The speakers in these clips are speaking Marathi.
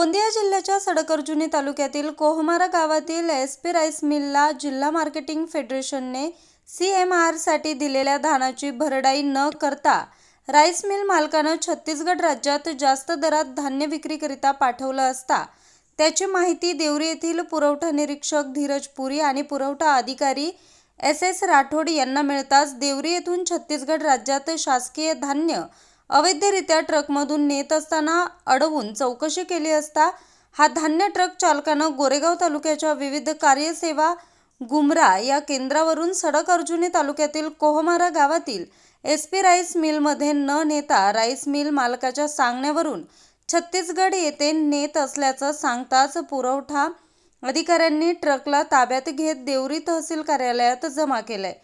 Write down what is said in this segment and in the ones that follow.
गोंदिया जिल्ह्याच्या सडकर्जुनी तालुक्यातील कोहमारा गावातील एस पी राईस मिलला जिल्हा मार्केटिंग फेडरेशनने सी एम आरसाठी दिलेल्या धानाची भरडाई न करता राईस मिल मालकानं छत्तीसगड राज्यात जास्त दरात धान्य विक्रीकरिता पाठवलं असता त्याची माहिती देवरी येथील पुरवठा निरीक्षक धीरज पुरी आणि पुरवठा अधिकारी एस एस राठोड यांना मिळताच देवरी येथून छत्तीसगड राज्यात शासकीय धान्य अवैधरित्या ट्रकमधून नेत असताना अडवून चौकशी केली असता हा धान्य ट्रक चालकानं गोरेगाव तालुक्याच्या विविध कार्यसेवा गुमरा या केंद्रावरून सडक अर्जुनी तालुक्यातील कोहमारा गावातील एस पी राईस मिलमध्ये न नेता राईस मिल मालकाच्या सांगण्यावरून छत्तीसगड येथे नेत असल्याचं सांगताच पुरवठा अधिकाऱ्यांनी ट्रकला ताब्यात घेत देवरी तहसील कार्यालयात जमा केलंय.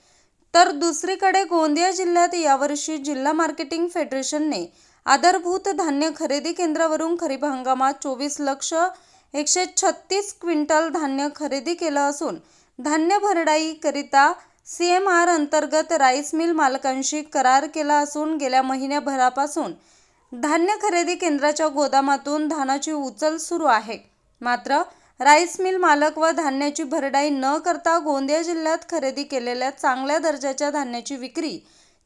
तर दुसरीकडे गोंदिया जिल्ह्यात यावर्षी जिल्हा मार्केटिंग फेडरेशनने आधारभूत धान्य खरेदी केंद्रावरून खरीप हंगामात चोवीस लक्ष एकशे छत्तीस क्विंटल धान्य खरेदी केलं असून धान्य भरडाईकरिता सी एम आर अंतर्गत राईस मिल मालकांशी करार केला असून गेल्या महिन्याभरापासून धान्य खरेदी केंद्राच्या गोदामातून धानाची उचल सुरू आहे. मात्र राईस मिल मालक व धान्याची भरडाई न करता गोंदिया जिल्ह्यात खरेदी केलेल्या चांगल्या दर्जाच्या धान्याची विक्री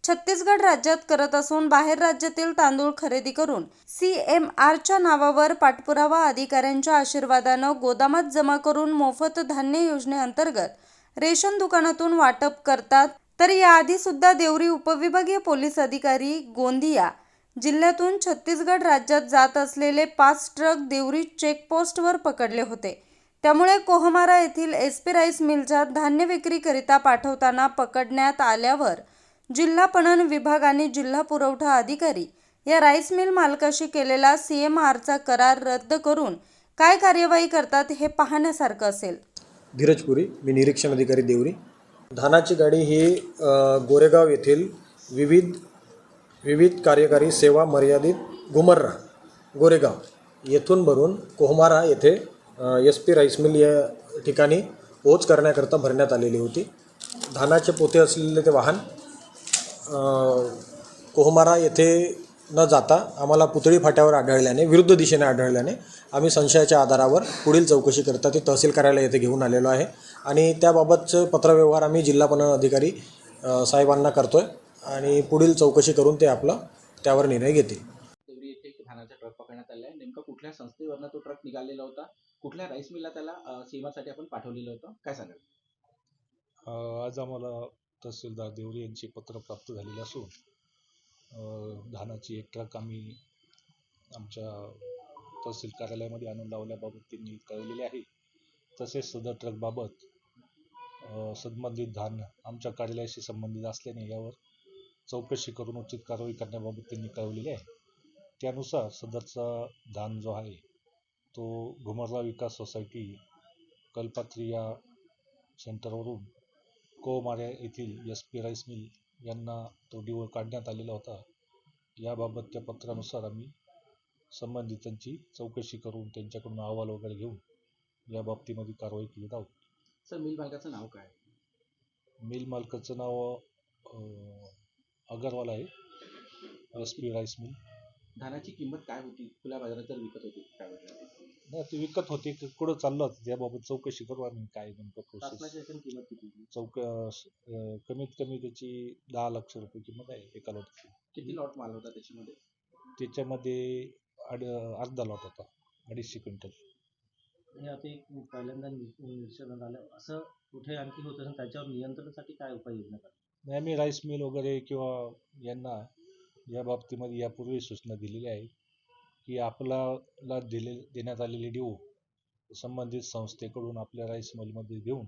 छत्तीसगड राज्यात करत असून बाहेर राज्यातील तांदूळ खरेदी करून सी एम आरच्या नावावर पाठपुरावा अधिकाऱ्यांच्या आशीर्वादानं गोदामात जमा करून मोफत धान्य योजनेअंतर्गत रेशन दुकानातून वाटप करतात. तर याआधी सुद्धा देवरी उपविभागीय पोलीस अधिकारी गोंदिया जिल्ह्यातून छत्तीसगड राज्यात जात असलेले पाच ट्रक देवरी चेकपोस्टवर पकडले होते. त्यामुळे कोहमारा येथील एस पी राईस मिलच्या धान्य विक्रीकरिता पाठवताना पकडण्यात आल्यावर जिल्हा पणन विभाग आणि जिल्हा पुरवठा अधिकारी या राईस मिल मालकाशी केलेला सी एम आरचा करार रद्द करून काय कार्यवाही करतात हे पाहण्यासारखं असेल. धीरजपुरी मी निरीक्षण अधिकारी देवरी. धानाची गाडी ही गोरेगाव येथील विविध विविध कार्यकारी सेवा मर्यादित घुमर्रा गोरेगाव येथून भरून कोहमारा येथे एस पी राईस मिल या ठिकाणी पोच करण्याकरता भरण्यात आलेली होती. धानाचे पोते असलेले ते वाहन कोहमारा येथे न जाता आम्हाला पुतळी फाट्यावर आढळल्याने विरुद्ध दिशेने आढळल्याने आम्ही संशयाच्या आधारावर पुढील चौकशी करता ते तहसील कार्यालय येथे घेऊन आलेलो आहे. आणि त्याबाबतचं पत्रव्यवहार आम्ही जिल्हा पणन अधिकारी साहेबांना करतो आहे आणि पुढील चौकशी करून ते आपलं त्यावर निर्णय घेतील. देवरी येथे एक धानाचा ट्रक पकडण्यात आला आहे. नेमका कुठल्या संस्थेवरनं तो ट्रक निघालेला होता? कुठल्या राईस मिलला त्याला अ, सीमासाठी आपण पाठवलेलं होतं? काय सांगाल? अ, आज आम्हाला तहसीलदार देवरे यांचे पत्र प्राप्त झालेले असून अ, धानाची एक ट्रक आम्ही आमच्या तहसील कार्यालयामध्ये आणून लावल्याबाबत त्यांनी कळवलेले आहे. तसेच सदर ट्रकबाबत अ, संबंधित धान आमच्या कार्यालयाशी संबंधित असल्याने यावर चौकशी करून उचित कारवाई करण्याबाबत त्यांनी कळवलेले आहे. त्यानुसार सदरचा धान जो आहे तो घुमरला विकास सोसायटी कल्पात्री या सेंटरवरून कोमाऱ्या येथील एस पी राईस मिल यांना तो डिवो काढण्यात आलेला होता. याबाबत त्या पत्रानुसार आम्ही संबंधितांची चौकशी करून त्यांच्याकडून अहवाल वगैरे घेऊन या बाबतीमध्ये कारवाई केली आहोत. सर मिल मालकाचं नाव काय? मिल मालकाचं नाव अगरवाल आहे. S P rice mill. धानाची किंमत काय होती? खुल्या बाजारात जर विकत होती. त्यावेळेला नाही ते विकत होते. ते कुठं चाललं होतं? त्याबाबत चौकशी करू आम्ही. काय नेमकं प्रोसेस शासनाची एकूण किंमत किती होती? चौक अं, कमीत कमी त्याची दहा लक्ष रुपये किंमत आहे एका लॉटची. किती लॉट माल होता त्याच्यामध्ये? त्याच्यामध्ये अड अर्धा लॉट होता. अडीचशे क्विंटल. हे आता एक पहिल्यांदा नि- निदर्शनात आलं. असं कुठे आणखी होत असेल त्याच्यावर नियंत्रणासाठी काय उपाययोजना करतात? नाही मी राईस मिल वगैरे किंवा यांना या बाबतीमध्ये यापूर्वी सूचना दिलेल्या आहे की आपल्याला दिले देण्यात आलेली ड्यू संबंधित संस्थेकडून आपल्या राईस मिलमध्ये घेऊन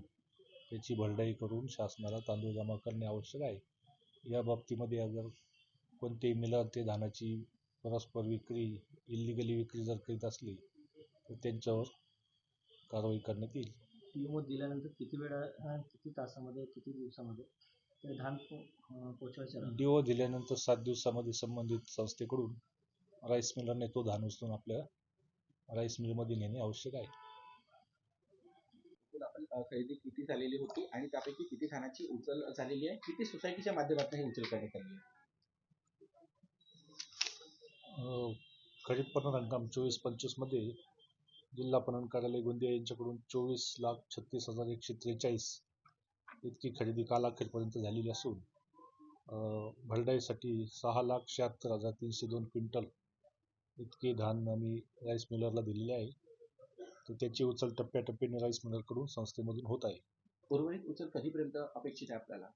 त्याची भरडाई करून शासनाला तांदूळ जमा करणे आवश्यक आहे. या बाबतीमध्ये अगर कोणतेही मिलर ते धानाची परस्पर विक्री इलिगली विक्री जर करीत असली तर त्यांच्यावर कारवाई करण्यात येईल. किंमत दिल्यानंतर किती वेळा किती तासामध्ये किती दिवसामध्ये? ते धान पोचवायचे? डीओ दिल्यानंतर सात दिवसामध्ये संबंधित संस्थेकडून राईस मिलरने तो धान उचलून आपल्या राईस मिलमध्ये नेणे आवश्यक आहे. आपण खरेदी किती झालेली होती आणि त्यापैकी किती धानाची उचल झालेली आहे? किती सोसायटीच्या माध्यमातून ही उचल करण्यात आली आहे? अं, खरीप पणन हंगाम चोवीस पंचवीसमध्ये जिल्हा पणन कार्यालय गोंदिया यांच्याकडून चोवीस लाख छत्तीस हजार एकशे त्रेचाळीस इतकी खरेदी काल अखेरपर्यंत झालेली असून भरडाईसाठी सहा लाख शहात्तर हजार तीनशे दोन क्विंटल इतके धान आम्ही राईस मिलरला दिलेले आहे. तर त्याची उचल टप्प्याटप्प्याने राईस मिलरकडून संस्थेमधून होत आहे. उर्वरित उचल कधीपर्यंत अपेक्षित आहे आपल्याला?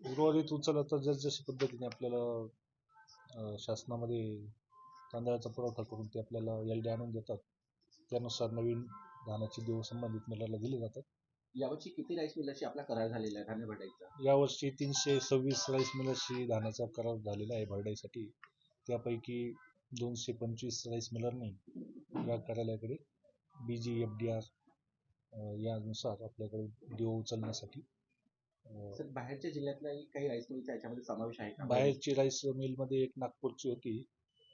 उर्वरित उचल आता जसजशी पद्धतीने आपल्याला शासनामध्ये तांदळाचा पुरवठा करून ते आपल्याला एल डी आणून देतात त्यानुसार नवीन धानाची देऊ संबंधित मिलरला दिले जातात. यावर्षी किती राईस मिलरशी आपला करार झालेला आहे? धान्य भरडाईचा यावर्षी तीनशे सव्वीस राईस मिलर्सशी धानाचा करार झालेला आहे भरडाईसाठी त्यापैकी दोनशे पंचवीस राईस मिलरनी या कार्यालयाकडे B G F D R यानुसार आपल्याकडे डिओ उचलण्यासाठी सर बाहेरच्या जिल्ह्यातल्याही काही राईस मिलचा याच्यामध्ये समावेश आहे का? बाहेरची राईस मिलमध्ये एक नागपूरची होती.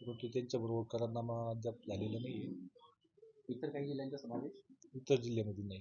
परंतु त्यांच्याबरोबर करारनामा अद्याप झालेला नाही आहे इतर काही जिल्ह्यांचा समावेश? इतर जिल्ह्यामध्ये नाही.